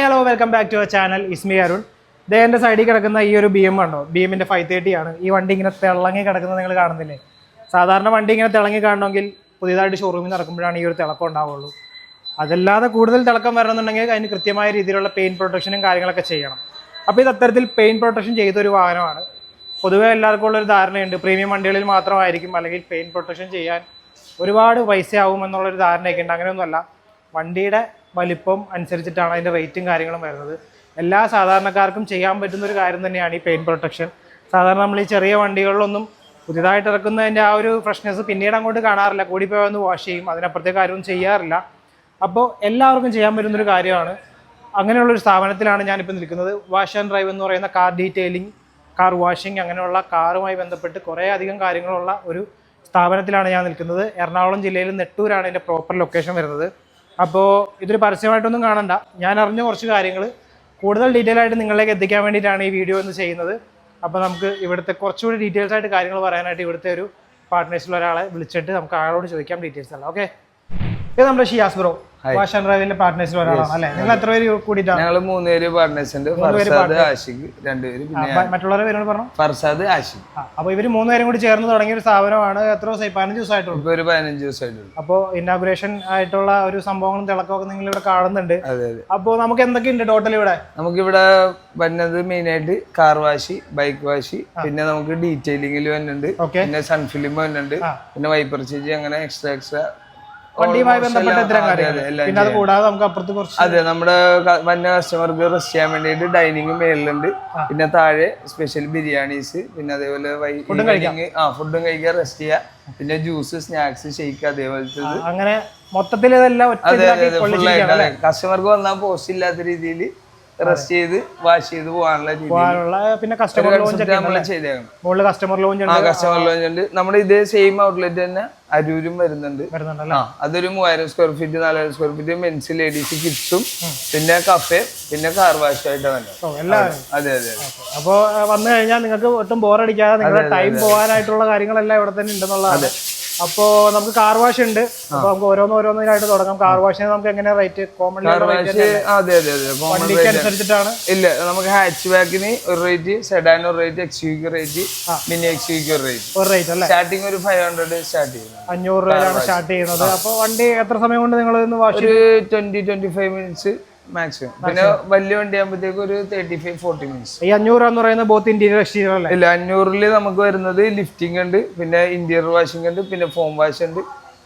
Hi hello welcome back to our channel. Ismi Arun. ദേ എന്റെ സൈഡിൽ കിടക്കുന്ന ഈ ഒരു ബി എം ഉണ്ടോ ബി എമ്മിന്റെ ഫൈവ് തേർട്ടി ആണ്. ഈ വണ്ടി ഇങ്ങനെ തിളങ്ങി കിടക്കുന്നത് നിങ്ങൾ കാണുന്നില്ലേ? സാധാരണ വണ്ടി ഇങ്ങനെ തിളങ്ങി കാണണമെങ്കിൽ പുതിയതായിട്ട് ഷോറൂമിൽ നടക്കുമ്പോഴാണ് ഈ ഒരു തിളക്കം ഉണ്ടാവുള്ളൂ. അതല്ലാതെ കൂടുതൽ തിളക്കം വരണമെന്നുണ്ടെങ്കിൽ അതിന് കൃത്യമായ രീതിയിലുള്ള പെയിൻ പ്രൊട്ടക്ഷനും കാര്യങ്ങളൊക്കെ ചെയ്യണം. അപ്പോൾ ഇത് അത്തരത്തിൽ പെയിൻ പ്രൊട്ടക്ഷൻ ചെയ്ത ഒരു വാഹനമാണ്. പൊതുവെ എല്ലാവർക്കും ഉള്ളൊരു ധാരണയുണ്ട്. പ്രീമിയം വണ്ടികളിൽ മാത്രമായിരിക്കും അല്ലെങ്കിൽ പെയിൻ പ്രൊട്ടക്ഷൻ ചെയ്യാൻ ഒരുപാട് പൈസയാവും എന്നുള്ളൊരു ധാരണയൊക്കെ ഉണ്ട്. അങ്ങനെയൊന്നുമല്ല. വണ്ടിയുടെ വലിപ്പം അനുസരിച്ചിട്ടാണ് അതിന്റെ റേറ്റും കാര്യങ്ങളും വരുന്നത്. എല്ലാ സാധാരണക്കാർക്കും ചെയ്യാൻ പറ്റുന്ന ഒരു കാര്യം തന്നെയാണ് ഈ പെയിൻ പ്രൊട്ടക്ഷൻ സാധാരണ നമ്മൾ ഈ ചെറിയ വണ്ടികളിലൊന്നും പുതിയതായിട്ട് ഇറക്കുന്നതിന്റെ ആ ഒരു ഫ്രഷ്നെസ് പിന്നീട് അങ്ങോട്ട് കാണാറില്ല. കൂടിപ്പോയി ഒന്ന് വാഷ് ചെയ്യും. അതിനപ്പുറത്തെ കാര്യമൊന്നും ചെയ്യാറില്ല. അപ്പോൾ എല്ലാവർക്കും ചെയ്യാൻ പറ്റുന്നൊരു കാര്യമാണ്. അങ്ങനെയുള്ളൊരു സ്ഥാപനത്തിലാണ് ഞാനിപ്പോൾ നിൽക്കുന്നത്. വാഷ് ആൻഡ് ഡ്രൈവ് എന്ന് പറയുന്ന കാർ ഡീറ്റെയിലിംഗ് കാർ വാഷിംഗ് അങ്ങനെയുള്ള കാറുമായി ബന്ധപ്പെട്ട് കുറേ അധികം കാര്യങ്ങളുള്ള ഒരു സ്ഥാപനത്തിലാണ് ഞാൻ നിൽക്കുന്നത്. എറണാകുളം ജില്ലയിൽ നെട്ടൂരാണ് എന്റെ പ്രോപ്പർ ലൊക്കേഷൻ വരുന്നത്. അപ്പോൾ ഇതൊരു പരസ്യമായിട്ടൊന്നും കാണണ്ട. ഞാൻ അറിഞ്ഞ കുറച്ച് കാര്യങ്ങൾ കൂടുതൽ ഡീറ്റെയിൽ ആയിട്ട് നിങ്ങളിലേക്ക് എത്തിക്കാൻ വേണ്ടിയിട്ടാണ് ഈ വീഡിയോ ഒന്ന് ചെയ്യുന്നത്. അപ്പോൾ നമുക്ക് ഇവിടുത്തെ കുറച്ചുകൂടി ഡീറ്റെയിൽസ് ആയിട്ട് കാര്യങ്ങൾ പറയാനായിട്ട് ഇവിടുത്തെ ഒരു പാർട്ട്നേഴ്സിലുള്ള ഒരാളെ വിളിച്ചിട്ട് നമുക്ക് ആളോട് ചോദിക്കാം ഡീറ്റെയിൽസ് അല്ല ഓക്കെ ഇത് നമ്മുടെ ഷിയാസ് ബ്രോ വാഷ് ആൻഡ് ഡ്രൈവിന്റെ പാർട്ട്നേഴ്സിൽ ഒരാളാണ്. അല്ലേ? നിങ്ങൾ എത്ര പേര് കൂടിയിട്ടാണ് ഞങ്ങൾ മൂന്ന് പേര് പാർട്ട്നേഴ്സ് ഉണ്ട് ഫർസാദ് ആഷിഖ് രണ്ടുപേര് പിന്നെ മറ്റുള്ളവരെ പേരോട് പറഞ്ഞു? ഫർസാദ് ആഷിഖ്. അപ്പൊ ഇവർ മൂന്നുപേരും കൂടി ചേർന്ന് തുടങ്ങിയ ഒരു സ്ഥാപനമാണ്. എത്ര ദിവസമായി? പതിനഞ്ച് ദിവസമായിട്ടുള്ളൂ. ഇപ്പൊ ഒരു പതിനഞ്ച് ദിവസമായിട്ടുള്ളൂ. അപ്പോൾ ഇനാഗുറേഷൻ ആയിട്ടുള്ള ഒരു സംഭവങ്ങളും തിളക്കമൊക്കെ നിങ്ങൾ ഇവിടെ കാണുന്നുണ്ട്. അതെ അപ്പോൾ നമുക്ക് എന്തൊക്കെയുണ്ട് ടോട്ടൽ ഇവിടെ? നമുക്ക് ഇവിടെ വരുന്നത് മെയിൻ ആയിട്ട് കാർ വാഷി ബൈക്ക് വാഷി പിന്നെ നമുക്ക് ഡീറ്റെയിലിംഗിൽ വരുന്നുണ്ട് പിന്നെ സൺഫിലിം വരുന്നുണ്ട്. പിന്നെ വൈപ്പർ ചേച്ചി അങ്ങനെ എക്സ്ട്രാ എക്സ്ട്രാ വണ്ടിയുമായി ബന്ധപ്പെട്ട ഇത്തരം കാര്യങ്ങൾ. പിന്നെ അത് കൂടാതെ നമുക്ക് അപ്പുറത്ത് കുറച്ച് അതെ നമ്മുടെ വന്യ വന്ന കസ്റ്റമർക്ക് റെസ്റ്റ് ചെയ്യാൻ വേണ്ടിയിട്ട് ഡൈനിങ് മേളിലുണ്ട്. പിന്നെ താഴെ സ്പെഷ്യൽ ബിരിയാണീസ് പിന്നെ അതേപോലെ ആ ഫുഡും കഴിക്കാൻ റെസ്റ്റ് ചെയ്യാം. പിന്നെ ജ്യൂസ് സ്നാക്സ് ഷെയ്ക്ക് അതേപോലത്തെ അങ്ങനെ മൊത്തത്തിൽ ഇതെല്ലാം കസ്റ്റമർക്ക് വന്നാൽ പോസ്റ്റ് ഇല്ലാത്ത രീതിയിൽ റെസ്റ്റ് ചെയ്ത് വാഷ് ചെയ്ത് പോകാനുള്ള പോകാനുള്ള പിന്നെ കസ്റ്റമർ ലോഞ്ച് ചെയ്തേക്കണം. മുകളിൽ കസ്റ്റമർ ലോഞ്ച് ആ ഉണ്ട് കസ്റ്റമർ ലോഞ്ച് ഉണ്ട്. നമ്മുടെ ഇതേ സെയിം ഔട്ട്ലെറ്റ് തന്നെ അരൂരും വരുന്നുണ്ട്. അതൊരു മൂവായിരം സ്ക്വയർ ഫീറ്റ് നാലായിരം സ്ക്വയർ ഫീറ്റ് മെൻസ് ലേഡീസ് കിഡ്സും പിന്നെ കഫേ പിന്നെ കാർ വാഷ് ആയിട്ടാണ് അതെ അതെ അപ്പോൾ വന്നു കഴിഞ്ഞാൽ നിങ്ങൾക്ക് ഒട്ടും ബോറടിക്കാതെ നിങ്ങളുടെ ടൈം പോകാനായിട്ടുള്ള കാര്യങ്ങളെല്ലാം ഇവിടെ തന്നെ ഉണ്ടെന്നുള്ളതാണ്. അപ്പോൾ നമുക്ക് കാർ വാഷ് ഉണ്ട്. അപ്പൊ നമുക്ക് ഓരോന്ന് ഓരോന്നിനായിട്ട് തുടങ്ങാം. കാർ വാഷിന് നമുക്ക് എങ്ങനെ റേറ്റ് കോമൺ വണ്ടിക്ക് അനുസരിച്ചിട്ടാണ്. ഇല്ല നമുക്ക് ഹാച്ച് ബാക്കിന് ഒരു റേറ്റ് സെഡാൻ ഒരു റേറ്റ് എക്സ് യുക്ക് റേറ്റ് മിനി എക്സ് യുക്ക് ഒരു റേറ്റ് ഒരു റേറ്റ് അല്ലേ? സ്റ്റാർട്ടിങ് ഒരു ഫൈവ് ഹൺഡ്രഡ് സ്റ്റാർട്ട് ചെയ്യുന്നത്. അഞ്ഞൂറ് രൂപയാണ് സ്റ്റാർട്ട് ചെയ്യുന്നത്. അപ്പൊ വണ്ടി എത്ര സമയം കൊണ്ട് നിങ്ങൾ wash twenty twenty five minutes maximum പിന്നെ വലിയ വണ്ടി ആകുമ്പോഴത്തേക്ക് ഒരു തേർട്ടി ഫൈവ് ഫോർട്ടി മിനിറ്റ്സ് ഈ അഞ്ഞൂറ് എന്ന് പറയുന്നത് ബോത്ത് ഇന്റീരിയർ എക്സ്റ്റീരിയർ അല്ലേ? ഇല്ല അഞ്ഞൂറിൽ നമുക്ക് വരുന്നത് ലിഫ്റ്റിംഗ് ഉണ്ട് പിന്നെ ഇന്റീരിയർ വാഷിംഗ് ഉണ്ട് പിന്നെ ഫോം വാഷ് ഉണ്ട്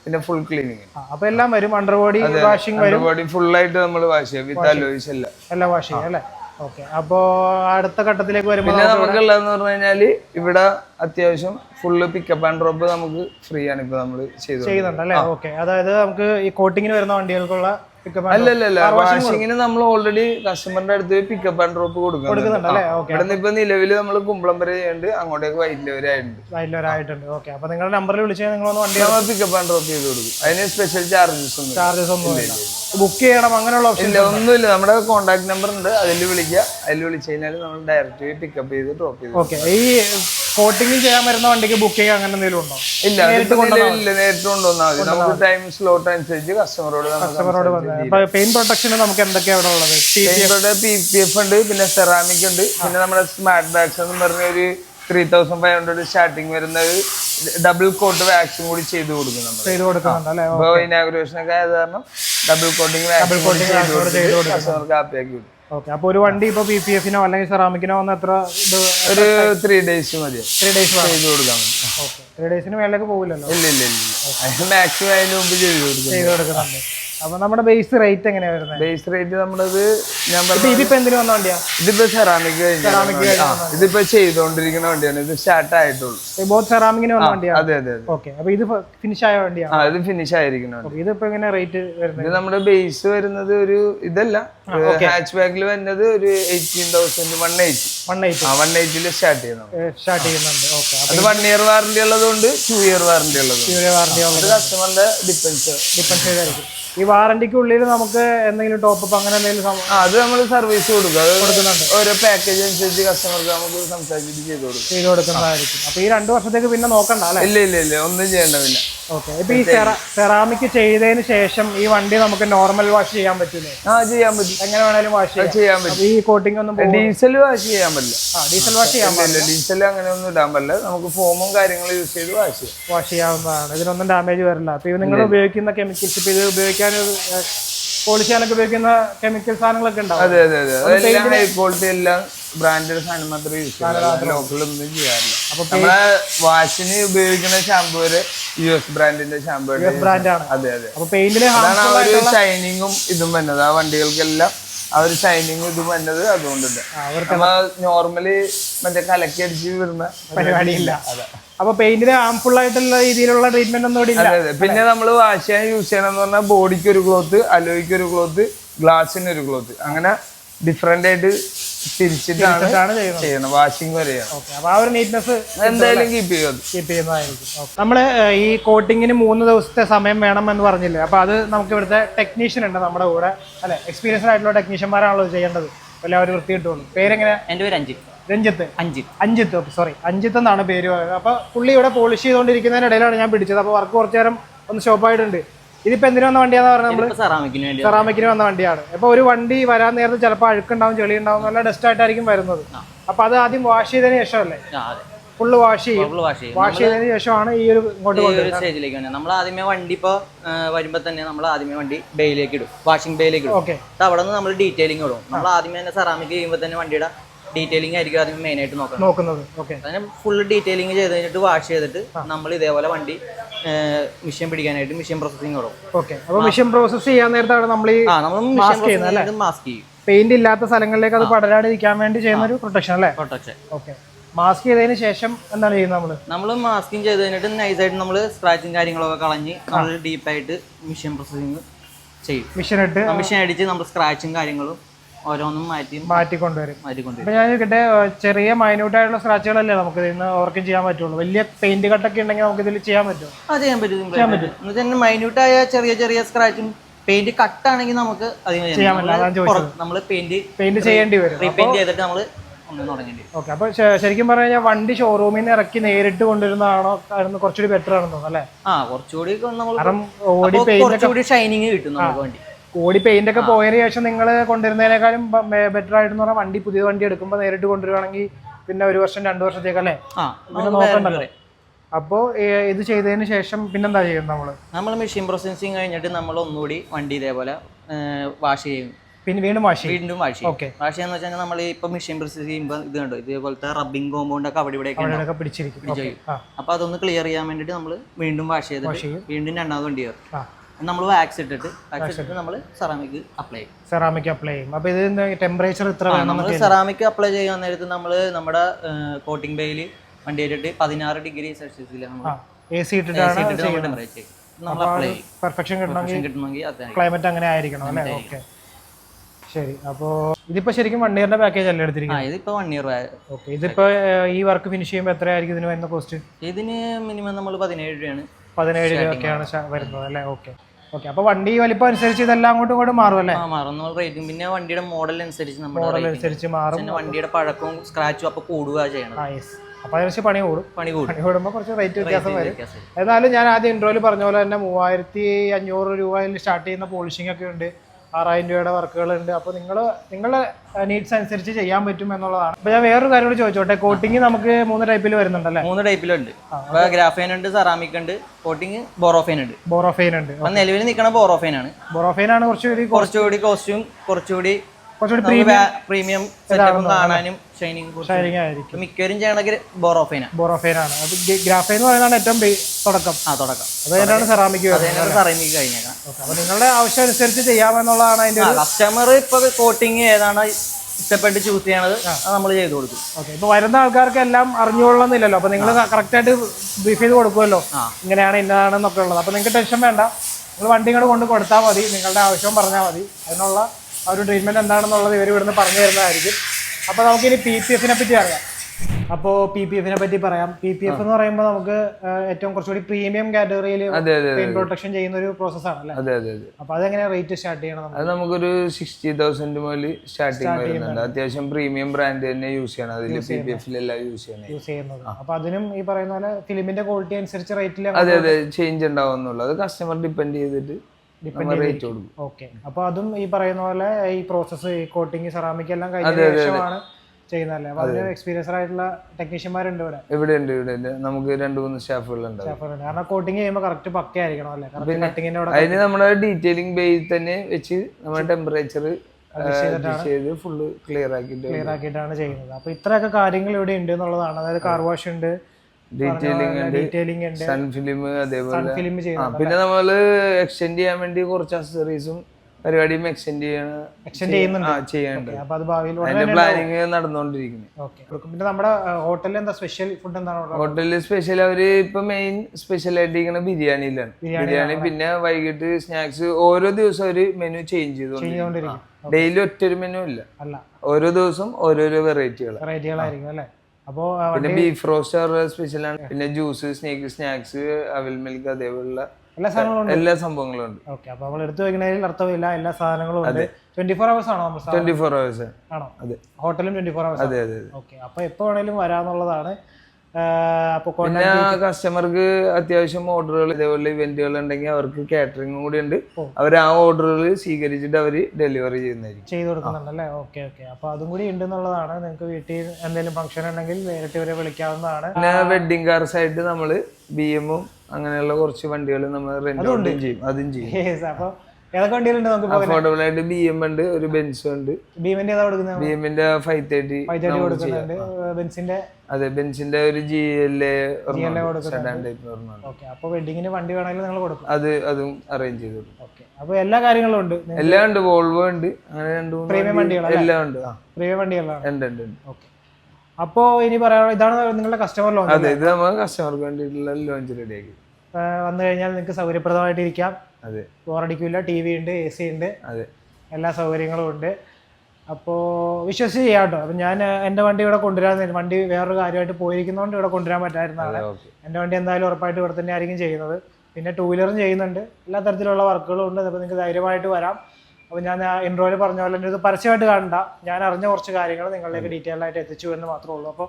പിന്നെ ഫുൾ ക്ലീനിങ് അപ്പൊ എല്ലാം വരും അണ്ടർബോഡി വാഷിംഗ് വരും. ബോഡി ഫുൾ ആയിട്ട് നമ്മൾ വാഷ് ചെയ്യാം വിത്ത് അലോയിസ് എല്ലാം. എല്ലാം വാഷ് ചെയ്യാം അല്ലേ? ഓക്കെ. അപ്പോൾ അടുത്ത ഘട്ടത്തിലേക്ക് വരുമ്പോൾ പിന്നെ നമുക്കുള്ളതെന്ന് പറഞ്ഞു കഴിഞ്ഞാൽ ഇവിടെ അത്യാവശ്യം ഫുള്ള് പിക്കപ്പ് ആൻഡ് ഡ്രോപ്പ് നമുക്ക് ഫ്രീ ആണ് ഇപ്പൊ നമ്മൾ ചെയ്തു ചെയ്യുന്നുണ്ട് അല്ലേ? ഓക്കെ. അതായത് നമുക്ക് ഈ കോട്ടിങ്ങിന് വരുന്ന വണ്ടികൾക്കുള്ള പിക്കപ്പ് അല്ല അല്ല അല്ല വാഷിങ്ങിന് നമ്മൾ ഓൾറെഡി കസ്റ്റമറിന്റെ അടുത്ത് പിക്കപ്പ് ആൻഡ് ഡ്രോപ്പ് കൊടുക്കുന്നുണ്ട്. ഇപ്പൊ നിലവിൽ നമ്മൾ കുമ്പളം വരെ ചെയ്യുന്നുണ്ട് അങ്ങോട്ടേക്ക് വൈറ്റിലവരായിട്ടുണ്ട്. അതിലൊരായിട്ടുണ്ട് ഓക്കെ അപ്പോൾ നിങ്ങളുടെ നമ്പറിൽ വിളിച്ചാൽ നിങ്ങൾ വണ്ടി പിക്കപ്പ് ആൻഡ് ഡ്രോപ്പ് ചെയ്ത് കൊടുക്കും. അതിന് സ്പെഷ്യൽ ചാർജസ് ഒന്നും ചാർജസ് ഒന്നും ഇല്ല ബുക്ക് ചെയ്യണം അങ്ങനെയുള്ള ഓപ്ഷൻ ഇല്ല ഒന്നുമില്ല. നമ്മുടെ കോൺടാക്ട് നമ്പർ ഉണ്ട്. അതിൽ വിളിക്കുക അതിൽ വിളിച്ചു കഴിഞ്ഞാൽ നമ്മൾ ഡയറക്റ്റ് പിക്കപ്പ് ചെയ്ത് ഡ്രോപ്പ് ചെയ്ത് ഓക്കെ ഈ കോട്ടിങ് ചെയ്യാൻ വരുന്ന വണ്ടിക്ക് ബുക്ക് ചെയ്യാൻ അങ്ങനെ എന്തെങ്കിലും ഉണ്ടോ? ഇല്ല നിലവിലില്ല നേരിട്ട് കൊണ്ടുവന്നാൽ മതി. നമുക്ക് ടൈം സ്ലോട്ട് അനുസരിച്ച് കസ്റ്റമറോട് കസ്റ്റമറോട് പെയിൻ പ്രൊട്ടക്ഷൻ നമുക്ക് എന്തൊക്കെയാണ് അവിടെ ഉള്ളത്? പി പി എഫ് ഉണ്ട് പിന്നെ സെറാമിക് ഉണ്ട്. പിന്നെ നമ്മുടെ സ്മാർട്ട് ബാഗ്സ് എന്ന് പറഞ്ഞ ഒരു three thousand five hundred starting വരുന്ന ഒരു ഡബിൾ കോട്ട് വാക്സിൻ കൂടി ചെയ്ത് കൊടുക്കും നമ്മൾ ചെയ്ത് കൊടുക്കുന്നുണ്ട് ഇനാഗുറേഷൻ ഒക്കെ ആയത് കാരണം ഡബിൾ കോട്ടിംഗ് വാക്സിൻ ചെയ്ത് കൊടുക്കും കസ്റ്റമർക്ക് ഹാപ്പിയാക്കി വിടും ഓക്കെ അപ്പോൾ ഒരു വണ്ടി ഇപ്പോൾ പി പി എഫിനോ അല്ലെങ്കിൽ സെറാമിക്കിനോ വന്ന് എത്ര ഇത് ഒരു ത്രീ ഡേയ്സ് മതി. ത്രീ ഡേയ്സ് ചെയ്ത് കൊടുക്കാൻ ഓക്കെ ത്രീ ഡേയ്സിന് മേളിലേക്ക് പോകില്ലല്ലോ ഇല്ല ഇല്ല ഇല്ല മാക്സിമം അതിന് മുമ്പ് ചെയ്ത് കൊടുക്കുന്നുണ്ട്. അപ്പോൾ നമ്മുടെ ബേസ് റേറ്റ് എങ്ങനെയാ വരുന്നത് ബേസ് റേറ്റ് നമ്മളത് ഞാൻ പറഞ്ഞ ഇതിപ്പോൾ എന്തിനു വന്ന വണ്ടിയാ? ഇതിപ്പോ സെറാമിക് ഇതിപ്പോ ചെയ്തോണ്ടിരിക്കുന്ന വണ്ടിയാണ്. ഇത് സ്റ്റാർട്ട് ആയിട്ടുള്ളൂ. ബോത്ത് സെറാമിക്കിന് വന്ന വണ്ടിയാണ് അതെ അതെ ഓക്കെ അപ്പോൾ ഇത് ഫിനിഷ് ആയ വണ്ടിയാണ് ഇത് ഫിനിഷ് ആയിരിക്കുന്ന ഇതിപ്പോ എങ്ങനെ റേറ്റ് വരുന്നത്? ഇത് നമ്മുടെ ബേസ് വരുന്നത് ഒരു ഇതല്ല. ഹാച്ച് ബാക്കിൽ വരുന്നത് ഒരു eighteen thousand one eighty one eighty one എയ്റ്റിൽ start ചെയ്യുന്നുണ്ട്. സ്റ്റാർട്ട് ചെയ്യുന്നുണ്ട്. ഓക്കെ അത് വൺ ഇയർ വാറന്റി ഉള്ളതുകൊണ്ട് ടു ഇയർ വാറന്റി ഉള്ളത്. വാറന്റി കസ്റ്റമറിന്റെ ഡിപ്പെൻസ് ഡിപ്പെൻസ് ചെയ്തായിരിക്കും. ഈ വാറണ്ടിക്കുള്ളിൽ നമുക്ക് എന്തെങ്കിലും ടോപ്പ് അങ്ങനെ എന്തെങ്കിലും അത് നമ്മൾ സർവീസ് കൊടുക്കും. അത് ഓരോ പാക്കേജ് അനുസരിച്ച് കസ്റ്റമർക്ക് നമുക്ക് സംസാരിച്ചിട്ട് ചെയ്ത് കൊടുക്കും. ചെയ്ത് കൊടുക്കുന്നതായിരിക്കും. അപ്പോൾ ഈ രണ്ട് വർഷത്തേക്ക് പിന്നെ നോക്കണ്ട അല്ലേ? ഇല്ല ഇല്ല ഇല്ല. ഒന്നും ചെയ്യണ്ട പിന്നെ. ഓക്കെ. ഇപ്പൊ ഈ സെറാമിക് ചെയ്തതിന് ശേഷം ഈ വണ്ടി നമുക്ക് നോർമൽ വാഷ് ചെയ്യാൻ പറ്റില്ല ആ ചെയ്യാൻ പറ്റും. എങ്ങനെ വേണേലും വാഷ് ചെയ്യാൻ പറ്റും ഈ കോട്ടിംഗ് ഒന്നും ഡീസൽ വാഷ് ചെയ്യാൻ പറ്റില്ല. ആ ഡീസൽ വാഷ് ചെയ്യാൻ പറ്റില്ല. ഡീസൽ അങ്ങനെ ഒന്നും ഇടാൻ പറ്റില്ല. നമുക്ക് ഫോമും കാര്യങ്ങളും യൂസ് ചെയ്ത് വാഷ് ചെയ്യാം. വാഷ് ചെയ്യാവുന്നതാണ്. ഇതിനൊന്നും ഡാമേജ് വരില്ല. അപ്പൊ ഇത് നിങ്ങൾ ഉപയോഗിക്കുന്ന കെമിക്കൽസ് ഇപ്പൊ ഇത് ഉപയോഗിക്കാൻ പോളിഷ് ചെയ്യാനൊക്കെ ഉപയോഗിക്കുന്ന കെമിക്കൽ സാധനങ്ങളൊക്കെ ഉണ്ടാവും. അതെ അതെ അതെ. അതെല്ലാം ഹൈ ക്വാളിറ്റി എല്ലാം ബ്രാൻഡഡ് സാധനം മാത്രമേ യൂസ് ചെയ്യുള്ളൂ. ലോക്കലൊന്നും ചെയ്യാറില്ല. നമ്മളെ വാഷിന് ഉപയോഗിക്കുന്ന ഷാമ്പു വരെ യു എസ് ബ്രാൻഡിന്റെ ഷാമ്പു ബ്രാൻഡാണ് അതെ അതെ. അപ്പൊ പെയിന്റിൽ അതാണ് ആ ഒരു ഷൈനിങ്ങും ഇതും വന്നത്. ആ വണ്ടികൾക്കെല്ലാം ആ ഒരു ഷൈനിങ്ങും ഇതും വന്നത് അതുകൊണ്ടുണ്ട് നോർമലി മറ്റേ കലക്കടിച്ച് വരുന്ന പരിപാടിയില്ല. അപ്പൊ പെയിന്റിന് ഹാംഫുൾ ആയിട്ടുള്ള രീതിയിലുള്ള ട്രീറ്റ്മെന്റ് ഒന്നും ഇവിടെ ഇല്ല. പിന്നെ നമ്മൾ വാഷ് ചെയ്യാൻ യൂസ് ചെയ്യണമെന്ന് പറഞ്ഞാൽ ബോഡിക്ക് ഒരു ക്ലോത്ത് അലോയ്ക്ക് ഒരു ക്ലോത്ത് ഗ്ലാസിന് ഒരു ക്ലോത്ത് അങ്ങനെ ഡിഫറെന്റ് ആയിട്ട് തിരിച്ചിട്ടാണ് ചെയ്യുന്നത്. ചെയ്യണം വാഷിംഗ് വരെ അപ്പൊ ആ ഒരു നീറ്റ്നെസ് എന്തായാലും കീപ്പ് കീപ്പ് ചെയ്യുന്നതായിരിക്കും. നമ്മൾ ഈ കോട്ടിങ്ങിന് മൂന്ന് ദിവസത്തെ സമയം വേണം എന്ന് പറഞ്ഞില്ലേ? അപ്പൊ അത് നമുക്ക് ഇവിടുത്തെ ടെക്നീഷ്യൻ ഉണ്ട് നമ്മുടെ കൂടെ. അല്ലെ? എക്സ്പീരിയൻസ്ഡ് ആയിട്ടുള്ള ടെക്നീഷ്യന്മാരാണല്ലോ ചെയ്യേണ്ടത്. എല്ലാവരും വൃത്തി കിട്ടുള്ളൂ പേരെങ്ങനെ? എന്റെ പേര് അഞ്ജിത്ത് രഞ്ജിത്ത്. അഞ്ജിത്ത്. അഞ്ജിത്ത് സോറി അഞ്ജിത്ത് എന്നാണ് പേര് അപ്പൊ പുള്ളി ഇവിടെ പോളിഷ് ചെയ്തുകൊണ്ടിരിക്കുന്നതിനിടയിലാണ് ഞാൻ പിടിച്ചത്. അപ്പൊ വർക്ക് കുറച്ചു നേരം ഒന്ന് സ്റ്റോപ്പായിട്ടുണ്ട് ഇതിപ്പോ എന്തിനു വന്ന വണ്ടിയാന്ന് പറഞ്ഞാൽ ഇപ്പൊ സെറാമിക്കിന് വേണ്ടി സെറാമിക്കിന് വന്ന വണ്ടിയാണ്. അപ്പോൾ ഒരു വണ്ടി വരാൻ നേരത്തെ ചിലപ്പോൾ അഴുക്കുണ്ടാവും ചെളി ഉണ്ടാവും നല്ല ഡസ്റ്റ് ആയിട്ടായിരിക്കും വരുന്നത്. അപ്പൊ അത് ആദ്യം വാഷ് ചെയ്തതിന് ശേഷമല്ലേ? ഫുള്ള് വാഷ് ചെയ്യും. വാഷ് ചെയ്തതിന് ശേഷമാണ് ഈ ഒരു ഇങ്ങോട്ട് സ്റ്റേജിലേക്ക് നമ്മൾ ആദ്യമേ വണ്ടി ഇപ്പോൾ വരുമ്പോൾ തന്നെ നമ്മൾ ആദ്യമേ വണ്ടി ബേയിലേക്ക് ഇടും. വാഷിംഗ് ബേയിലേക്ക് ഇടും. അവിടെ നിന്ന് നമ്മൾ ഡീറ്റെയിലിംഗ് ഇടും. നമ്മൾ ആദ്യമേ തന്നെ സെറാമിക് ചെയ്യുമ്പോൾ തന്നെ വണ്ടിയുടെ ഡീറ്റെയിലിംഗ് ആയിരിക്കും ആദ്യം മെയിൻ ആയിട്ട് നോക്കുന്നത് നോക്കുന്നത്. ഓക്കെ അതിന് ഫുൾ ഡീറ്റെയിലിംഗ് ചെയ്ത് കഴിഞ്ഞിട്ട് വാഷ് ചെയ്തിട്ട് നമ്മൾ ഇതേപോലെ വണ്ടി മിഷ്യൻ പിടിക്കാനായിട്ട് മിഷ്യൻ പ്രോസസ്സിംഗ് തുടങ്ങും. ഓക്കെ അപ്പോൾ മിഷൻ പ്രോസസ്സ് ചെയ്യാൻ നേരത്താണ് നമ്മൾ ഈ ആ നമ്മൾ പ്രോസസ്സിംഗ് മാസ്ക് ചെയ്യും. പെയിന്റ് ഇല്ലാത്ത സ്ഥലങ്ങളിലേക്ക് അത് പടരാതിരിക്കാൻ വേണ്ടി ചെയ്യുന്ന ഒരു പ്രൊട്ടക്ഷൻ അല്ലേ? പ്രൊട്ടക്ഷൻ ഓക്കെ മാസ്ക് ചെയ്തതിന് ശേഷം എന്താണ് ചെയ്യുന്നത് നമ്മൾ നമ്മൾ മാസ്കിങ് ചെയ്ത് കഴിഞ്ഞിട്ട് നൈസായിട്ട് നമ്മൾ സ്ക്രാച്ചും കാര്യങ്ങളൊക്കെ കളഞ്ഞ് നമ്മൾ ഡീപ്പായിട്ട് മിഷ്യൻ പ്രോസസ്സിങ് ചെയ്യും. മിഷൻ ഇട്ട് മിഷ്യൻ അടിച്ച് നമ്മൾ സ്ക്രാച്ചും കാര്യങ്ങളും ഓരോന്നും മാറ്റി മാറ്റി കൊണ്ടുവരും മാറ്റിക്കൊണ്ട് ഇപ്പൊ ഞാൻ കിട്ടെ ചെറിയ മൈന്യൂട്ട് ആയിട്ടുള്ള സ്ക്രാച്ചുകളല്ലേ നമുക്ക് ഇതിന് ഓർക്കും ചെയ്യാൻ പറ്റുള്ളൂ. വലിയ പെയിന്റ് കട്ടൊക്കെ ഉണ്ടെങ്കിൽ നമുക്ക് ഇതിൽ ചെയ്യാൻ പറ്റും അത് ചെയ്യാൻ പറ്റും ചെയ്യാൻ പറ്റും. മൈന്യൂട്ട് ആയ ചെറിയ ചെറിയ സ്ക്രാച്ചും പെയിന്റ് കട്ടാണെങ്കിൽ നമുക്ക് അധികം ചെയ്യാൻ പറ്റില്ല നമ്മൾ പെയിന്റ് പെയിന്റ് ചെയ്യേണ്ടി വരും. റീപെയിന്റ് ചെയ്തിട്ട് നമ്മൾ ഓക്കെ അപ്പൊ ശരിക്കും പറഞ്ഞു കഴിഞ്ഞാൽ വണ്ടി ഷോറൂമിൽ നിന്ന് ഇറക്കി നേരിട്ട് കൊണ്ടുവരുന്നതാണോ കുറച്ചുകൂടി ബെറ്റർ ആണെന്ന് തോന്നുന്നു അല്ലേ? ആ ഓടി അപ്പൊ കുറച്ചുകൂടി ഷൈനിങ് കിട്ടും നമുക്ക് വണ്ടി. ഓടി പെയിന്റ് ഒക്കെ പോയതിനു ശേഷം നിങ്ങൾ കൊണ്ടുവരുന്നതിനേക്കാളും ബെറ്റർ ആയിട്ട് പറഞ്ഞാൽ വണ്ടി പുതിയ വണ്ടി എടുക്കുമ്പോൾ നേരിട്ട് കൊണ്ടുവരുവാണെങ്കിൽ പിന്നെ ഒരു വർഷം രണ്ടു വർഷത്തേക്ക് അല്ലേ? പിന്നെ നോക്കണ്ടല്ലോ. അപ്പോൾ ഇത് ചെയ്തതിന് ശേഷം പിന്നെന്താ ചെയ്യുന്നത് നമ്മൾ നമ്മൾ മെഷീൻ പ്രോസസ്സിങ് കഴിഞ്ഞിട്ട് നമ്മൾ ഒന്നുകൂടി വണ്ടി ഇതേപോലെ വാഷ് ചെയ്യും. പിന്നെ വീണ്ടും വാഷ് ചെയ്യും. വീണ്ടും വാഷ് ചെയ്യും. ഓക്കെ വാഷ് ചെയ്യാന്ന് വെച്ചാൽ നമ്മൾ ഇപ്പൊ മെഷീൻ പ്രോസസ് ചെയ്യുമ്പോൾ ഇത് കണ്ടോ? ഇതേപോലത്തെ റബ്ബിംഗ് കോമ്പൗണ്ട് ഒക്കെ അവിടെ ഇവിടെ പിടിച്ചിരിക്കും. അപ്പൊ അതൊന്ന് ക്ലിയർ ചെയ്യാൻ വേണ്ടിട്ട് നമ്മൾ വീണ്ടും വാഷ് ചെയ്ത് വീണ്ടും രണ്ടാമത് വണ്ടി കയറും. നമ്മൾ വാക്സ് ഇട്ടിട്ട് വാക്സ് ഇട്ടിട്ട് നമ്മൾ സെറാമിക് അപ്ലൈ ചെയ്യും. സെറാമിക് അപ്ലൈ ചെയ്യും. അപ്പോൾ ഇതിന്റെ ടെമ്പറേച്ചർ ഇത്ര നമ്മൾ സെറാമിക് അപ്ലൈ ചെയ്യാൻ നേരത്ത് നമ്മൾ നമ്മുടെ കോട്ടിംഗ് ബേയിൽ വണ്ടി ഇട്ടിട്ട് പതിനാറ് ഡിഗ്രി സെൽഷ്യസിൽ നമ്മൾ എ സി ഇട്ടിട്ടാണ് ഇട്ടിട്ട് നമ്മൾ ടെമ്പറേച്ചർ ചെയ്യും. നമ്മൾ അപ്ലൈ ചെയ്യും. പെർഫെക്ഷൻ കിട്ടണമെങ്കിൽ ക്ലൈമറ്റ് അങ്ങനെ ആയിരിക്കണം അല്ലേ? ഓക്കെ ശരി. അപ്പോൾ ഇതിപ്പോ ശരിക്കും വൺ ഇയറിന്റെ പാക്കേജ് അല്ലേ എടുത്തിരിക്കുന്നത്? ഇതിപ്പോ വൺ ഇയർ ഓക്കെ ഇതിപ്പോ ഈ വർക്ക് ഫിനിഷ് ചെയ്യുമ്പോൾ എത്രയായിരിക്കും ഇതിന് വരുന്ന കോസ്റ്റ് ഇതിന് മിനിമം നമ്മൾ പതിനേഴ് രൂപയാണ്. പതിനേഴ് രൂപയൊക്കെയാണ് വരുന്നത് അല്ലേ? ഓക്കെ ഓക്കെ അപ്പൊ വണ്ടി വലിപ്പം അനുസരിച്ച് ഇതെല്ലാം അങ്ങോട്ടും ഇങ്ങോട്ടും മാറും അല്ലേ? മാറും. റേറ്റിംഗ് പിന്നെ വണ്ടിയുടെ മോഡൽ അനുസരിച്ച് മോഡൽ അനുസരിച്ച് മാറും. വണ്ടിയുടെ പഴക്കവും സ്ക്രാച്ചും അപ്പൊ കൂടുക ചെയ്യണം. അപ്പൊ അതിനനുസരിച്ച് പണി കൂടും. പണി കൂടും. പണി കൂടുമ്പോൾ കുറച്ച് റേറ്റ് വ്യത്യാസം വരും. എന്നാലും ഞാൻ ആദ്യം ഇൻട്രോയിൽ പറഞ്ഞ പോലെ തന്നെ മൂവായിരത്തി അഞ്ഞൂറ് രൂപയിൽ സ്റ്റാർട്ട് ചെയ്യുന്ന പോളിഷിംഗ് ഒക്കെ ഉണ്ട്. ആറായിരം രൂപയുടെ വർക്കുകൾ ഉണ്ട് അപ്പോൾ നിങ്ങൾ നിങ്ങളുടെ നീഡ്സ് അനുസരിച്ച് ചെയ്യാൻ പറ്റും എന്നുള്ളതാണ്. അപ്പോൾ ഞാൻ വേറൊരു കാര്യം കൂടി ചോദിച്ചോട്ടെ? കോട്ടിങ് നമുക്ക് മൂന്ന് ടൈപ്പിൽ വരുന്നുണ്ടല്ലേ? മൂന്ന് ടൈപ്പിലുണ്ട് ഗ്രാഫൈൻ ഉണ്ട് സെറാമിക് ഉണ്ട് കോട്ടിങ് ബോറോഫൈൻ ഉണ്ട്. ബോറോഫൈൻ ഉണ്ട്. നിലവിൽ നിൽക്കണ ബോറോഫൈൻ ആണ്. ബോറോഫൈൻ ആണ് കുറച്ചുകൂടി കുറച്ചുകൂടി കോസ്റ്റ്യൂം കുറച്ചുകൂടി കുറച്ചുകൂടി പ്രീമിയം കാണാനും ഷൈനിങ് ആയിരിക്കും. മിക്കവരും ചെയ്യണമെങ്കിൽ ആണ് അത് ഗ്രാഫൈൻ എന്ന് പറയുന്നതാണ് ഏറ്റവും ബേ- തുടക്കം. ആ തുടക്കം. സെറാമിക് കഴിഞ്ഞേക്കാം അപ്പോൾ നിങ്ങളുടെ ആവശ്യം അനുസരിച്ച് ചെയ്യാമെന്നുള്ളതാണ് അതിന്റെ കസ്റ്റമർ ഇപ്പൊ കോട്ടിങ് ഏതാണ് ഇഷ്ടപ്പെട്ട് ചൂസ് ചെയ്യണത് നമ്മൾ ചെയ്ത് കൊടുക്കും. ഓക്കെ ഇപ്പോൾ വരുന്ന ആൾക്കാർക്ക് എല്ലാം അറിഞ്ഞുകൊള്ളുന്നില്ലല്ലോ. അപ്പൊ നിങ്ങൾ കറക്റ്റ് ആയിട്ട് ബ്രീഫ് ചെയ്ത് കൊടുക്കുമല്ലോ. ഇങ്ങനെയാണ് ഇന്നതാണെന്നൊക്കെ ഉള്ളത്. അപ്പൊ നിങ്ങൾക്ക് ടെൻഷൻ വേണ്ട. നിങ്ങൾ വണ്ടി ഇങ്ങോട്ട് കൊണ്ട് കൊടുത്താൽ മതി. നിങ്ങളുടെ ആവശ്യം പറഞ്ഞാൽ മതി. അതിനുള്ള ആ ഒരു ട്രീറ്റ്മെന്റ് എന്താണെന്നുള്ളത് ഇവർ ഇവിടുന്ന് പറഞ്ഞു തരുന്നതായിരിക്കും. അപ്പോൾ നമുക്കിനി പി പി എഫിനെ പറ്റി അറിയാം. അപ്പോൾ പി പി എഫിനെ പറ്റി പറയാം. പി പി എഫ് എന്ന് പറയുമ്പോൾ നമുക്ക് ഏറ്റവും കുറച്ചുകൂടി പ്രീമിയം കാറ്റഗറിയിൽ പെയിൻ പ്രൊട്ടക്ഷൻ ചെയ്യുന്ന ഒരു പ്രോസസ്സാണ് അല്ലേ? അതെ അതെ അതെ. അപ്പോൾ അതെങ്ങനെ റേറ്റ് സ്റ്റാർട്ട് ചെയ്യണം അത് നമുക്കൊരു സിക്സ്റ്റി തൗസൻഡ് മുതൽ സ്റ്റാർട്ടിങ് വരുന്നുണ്ട്. അത്യാവശ്യം പ്രീമിയം ബ്രാൻഡ് തന്നെ യൂസ് ചെയ്യണം. അതിൽ പി പി എഫിലെല്ലാം യൂസ് ചെയ്യണം. യൂസ് ചെയ്യുന്നത്. അപ്പോൾ അതിനും ഈ പറയുന്ന പോലെ ഫിലിമിന്റെ ക്വാളിറ്റി അനുസരിച്ച് റേറ്റിൽ അതെ അതെ. ചേഞ്ച് ഉണ്ടാവുന്നുള്ളൂ അത് കസ്റ്റമർ ഡിപ്പെൻഡ് ചെയ്തിട്ട് നമ്മൾ റേറ്റ് കൊടുക്കും. ഓക്കെ അപ്പോൾ അതും ഈ പറയുന്ന പോലെ ഈ പ്രോസസ്സ് ഈ കോട്ടിങ് സെറാമിക് എല്ലാം കഴിഞ്ഞ ശേഷമാണ് ചെയ്യുന്നതല്ലേ? അപ്പോൾ അതിന് എക്സ്പീരിയൻസ്ഡ് ആയിട്ടുള്ള ടെക്നീഷ്യന്മാരുണ്ട് ഇവിടെ. ഇവിടെ ഉണ്ട് ഇവിടെ ഉണ്ട് നമുക്ക് രണ്ട് മൂന്ന് സ്റ്റാഫുകൾ ഉണ്ടാവും. സ്റ്റാഫുകളുണ്ട്. കാരണം കോട്ടിങ് ചെയ്യുമ്പോൾ കറക്റ്റ് പക്ക ആയിരിക്കണം അല്ലേ? കറക്റ്റ് കട്ടിങ്ങിന്റെ അവിടെ അതിന് നമ്മുടെ ഡീറ്റെയിലിംഗ് ബേസ് തന്നെ വെച്ച് നമ്മുടെ ടെമ്പറേച്ചർ ചെയ്ത് ഫുള്ള് ക്ലിയർ ആക്കിയിട്ട് ക്ലിയർ ആക്കിയിട്ടാണ് ചെയ്യുന്നത്. അപ്പോൾ ഇത്രയൊക്കെ കാര്യങ്ങൾ ഇവിടെ ഉണ്ട് എന്നുള്ളതാണ്. അതായത് കാർ വാഷ് ഉണ്ട് ഡീറ്റെയിലിംഗ് ഉണ്ട്. ഡീറ്റെയിലിംഗ് ഉണ്ട്. സൺ ഫിലിം അതേപോലെ ഫിലിം പിന്നെ നമ്മൾ എക്സ്റ്റെൻഡ് ചെയ്യാൻ വേണ്ടി കുറച്ച് അക്സസറീസും പരിപാടിയും എക്സ്റ്റെൻഡ് ചെയ്യണം എക്സ്റ്റെൻഡ് ചെയ്യുന്നുണ്ട്. ചെയ്യാനുണ്ട് അപ്പോൾ അത് ഭാവിയിൽ അതിന്റെ പ്ലാനിങ് നടന്നുകൊണ്ടിരിക്കുന്നത് ഓക്കെ പിന്നെ നമ്മുടെ ഹോട്ടലിൽ എന്താ സ്പെഷ്യൽ ഫുഡ് എന്താണ് ഹോട്ടലിൽ സ്പെഷ്യൽ അവർ ഇപ്പൊ മെയിൻ സ്പെഷ്യൽ ആയിട്ട് ഇരിക്കുന്ന ബിരിയാണിയിലാണ് ബിരിയാണി പിന്നെ വൈകിട്ട് സ്നാക്സ് ഓരോ ദിവസം ഒരു മെനു ചേഞ്ച് ചെയ്തുകൊണ്ടിരിക്കും ഡെയിലി ഒറ്റൊരു മെനു ഇല്ല. അല്ല. ഓരോ ദിവസം ഓരോരോ വെറൈറ്റികൾ വെറൈറ്റികളായിരിക്കും അല്ലേ? അപ്പോൾ പിന്നെ ബീഫ് റോസ്റ്റ് അവരുടെ സ്പെഷ്യൽ ആണ്. പിന്നെ ജ്യൂസ് സ്നേക്ക് സ്നാക്സ് അവിൽ മിൽക്ക് അതേപോലുള്ള എല്ലാ സാധനങ്ങളും എല്ലാ സംഭവങ്ങളും ഉണ്ട്. ഓക്കെ അപ്പോൾ നമ്മൾ എടുത്തു വെക്കുന്നതിൽ അർത്ഥമില്ല എല്ലാ സാധനങ്ങളും ഉണ്ട്. ട്വന്റി ഫോർ അവേഴ്സ് ആണോ നമ്മൾ ട്വന്റി ഫോർ അവേഴ്സ് ആണോ? അതെ. ഹോട്ടലും ട്വന്റി ഫോർ അവേഴ്സ് അതെ അതെ ഓക്കെ അപ്പോൾ എപ്പോ വേണേലും വരാന്നുള്ളതാണ് പിന്നെ കസ്റ്റമർക്ക് അത്യാവശ്യം ഓർഡറുകൾ ഇതേപോലെ ഇവന്റുകൾ ഉണ്ടെങ്കിൽ അവർക്ക് കാറ്ററിംഗും കൂടി ഉണ്ട്. അവർ ആ ഓർഡറുകൾ സ്വീകരിച്ചിട്ട് അവർ ഡെലിവറി ചെയ്യുന്നതായിരിക്കും. ചെയ്തു കൊടുക്കുന്നുണ്ട് അല്ലേ ഓക്കെ ഓക്കെ. അപ്പൊ അതും കൂടി ഉണ്ട് എന്നുള്ളതാണ് നിങ്ങൾക്ക് വീട്ടിൽ എന്തെങ്കിലും ഫംഗ്ഷൻ ഉണ്ടെങ്കിൽ നേരിട്ട് ഇവരെ വിളിക്കാവുന്നതാണ്. പിന്നെ വെഡിങ് കാർസ് ആയിട്ട് നമ്മൾ ബി എമ്മും അങ്ങനെയുള്ള കുറച്ച് വണ്ടികൾ നമ്മൾ റെന്റ് ചെയ്യും അതും ചെയ്യും. അപ്പൊ ഏതൊക്കെ വണ്ടികളുണ്ട് നമുക്ക് അഫോർഡബിൾ ആയിട്ട് ബി എം ഉണ്ട് ഒരു ബെൻസും ഉണ്ട്. ബിഎമ്മിന്റെ ഏതാ കൊടുക്കുന്നത്? ബി എമ്മിന്റെ ഫൈവ് തേർട്ടി ഫൈവ് തേർട്ടി കൊടുക്കുന്നുണ്ട് ബെൻസിന്റെ അതെ ബെൻസിന്റെ ഒരു ജി എൽ എ ഓക്കെ അപ്പോൾ വെഡിങ്ങിന് വണ്ടി വേണമെങ്കിൽ നിങ്ങൾ കൊടുക്കും. അത് അതും അറേഞ്ച് ചെയ്തു കൊടുക്കും. അപ്പോൾ എല്ലാ കാര്യങ്ങളും ഉണ്ട്. എല്ലാം ഉണ്ട് വോൾവോ ഉണ്ട് അങ്ങനെ രണ്ട് പ്രീമിയം വണ്ടികൾ? എല്ലാം ഉണ്ട് പ്രീമിയം വണ്ടികളാണ്. ഉണ്ട് ഉണ്ട് ഓക്കെ അപ്പോൾ ഇനി പറയാനുള്ള ഇതാണ് നിങ്ങളുടെ കസ്റ്റമർ ലോഞ്ച് അതെ ഇത് നമ്മൾ കസ്റ്റമർക്ക് വേണ്ടിയിട്ടുള്ള ലോഞ്ച് റെഡിയാക്കി വന്നു കഴിഞ്ഞാൽ നിങ്ങൾക്ക് സൗകര്യപ്രദമായിട്ട് ഇരിക്കാം അതെ ബോറടിക്കില്ല ടി വി ഉണ്ട് എ സി ഉണ്ട്. അതെ. എല്ലാ സൗകര്യങ്ങളും ഉണ്ട്. അപ്പോൾ വിശ്വസിച്ച് ചെയ്യാം കേട്ടോ അപ്പം ഞാൻ എന്റെ വണ്ടി ഇവിടെ കൊണ്ടുവരാൻ വണ്ടി വേറൊരു കാര്യമായിട്ട് പോയിരിക്കുന്നതുകൊണ്ട് ഇവിടെ കൊണ്ടുവരാൻ പറ്റായിരുന്നതാണ് എന്റെ വണ്ടി എന്തായാലും ഉറപ്പായിട്ട് ഇവിടെ തന്നെ ആയിരിക്കും ചെയ്യുന്നത്. പിന്നെ ടൂ വീലറും ചെയ്യുന്നുണ്ട്. എല്ലാ തരത്തിലുള്ള വർക്കുകളും ഉണ്ട്. അപ്പോൾ നിങ്ങൾക്ക് ധൈര്യമായിട്ട് വരാം. അപ്പോൾ ഞാൻ ഇൻട്രോയിൽ പറഞ്ഞ പോലെ തന്നെ ഇത് പരസ്യമായിട്ട് കാണണ്ട. ഞാൻ അറിഞ്ഞ കുറച്ച് കാര്യങ്ങൾ നിങ്ങളിലേക്ക് ഡീറ്റെയിൽ ആയിട്ട് എത്തിച്ചു എന്ന് മാത്രമേ ഉള്ളൂ. അപ്പോൾ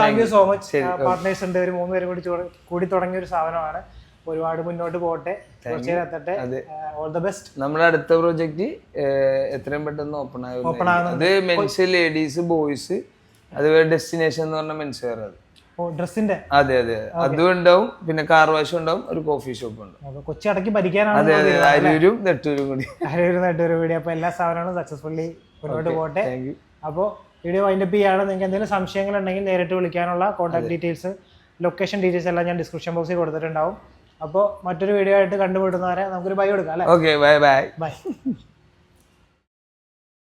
thank you so much partners ഉണ്ട് ഒരു മൂന്ന് പേരും കൂടി കൂടി തുടങ്ങിയ ഒരു സാധനമാണ്. ഒരുപാട് മുന്നോട്ട് പോകട്ടെ. എത്തട്ടെ. ഓൾ ദ ബെസ്റ്റ് നമ്മുടെ അടുത്ത പ്രോജക്റ്റ് എത്രയും പെട്ടെന്ന് ഓപ്പൺ ആകും Open അത് മെൻസ് ലേഡീസ് ബോയ്സ് അതുപോലെ ഡെസ്റ്റിനേഷൻ എന്ന് പറഞ്ഞ മെൻസ് വെയർ അത്. ഡ്രസ്സിന്റെ അതെ അതെ. അതും ഉണ്ടാവും. പിന്നെ കാർ വാഷും ഉണ്ടാവും. ഒരു കോഫി ഷോപ്പ് ഉണ്ടാവും കൊച്ചി അടക്കി ഭരിക്കാനാണ് അതെ അതെ അരൂരും നെട്ടൂരും കൂടി. ആരോഗ്യമായിട്ട് ഒരു കൂടി. അപ്പോൾ എല്ലാ സാധനങ്ങളും സക്സസ്ഫുള്ളി മുന്നോട്ട് താങ്ക് അപ്പോൾ വീഡിയോ വൈൻഡപ്പ് ചെയ്യാണ് നിങ്ങൾക്ക് എന്തെങ്കിലും സംശയങ്ങൾ ഉണ്ടെങ്കിൽ നേരിട്ട് വിളിക്കാനുള്ള കോൺടാക്ട് ഡീറ്റെയിൽസ് ലൊക്കേഷൻ ഡീറ്റെയിൽസ് എല്ലാം ഞാൻ ഡിസ്ക്രിപ്ഷൻ ബോക്സിൽ കൊടുത്തിട്ടുണ്ടാവും. അപ്പോൾ മറ്റൊരു വീഡിയോ ആയിട്ട് കണ്ടുപിടുന്നവരെ നമുക്കൊരു ബൈ കൊടുക്കാം അല്ലേ? Okay bye bye bye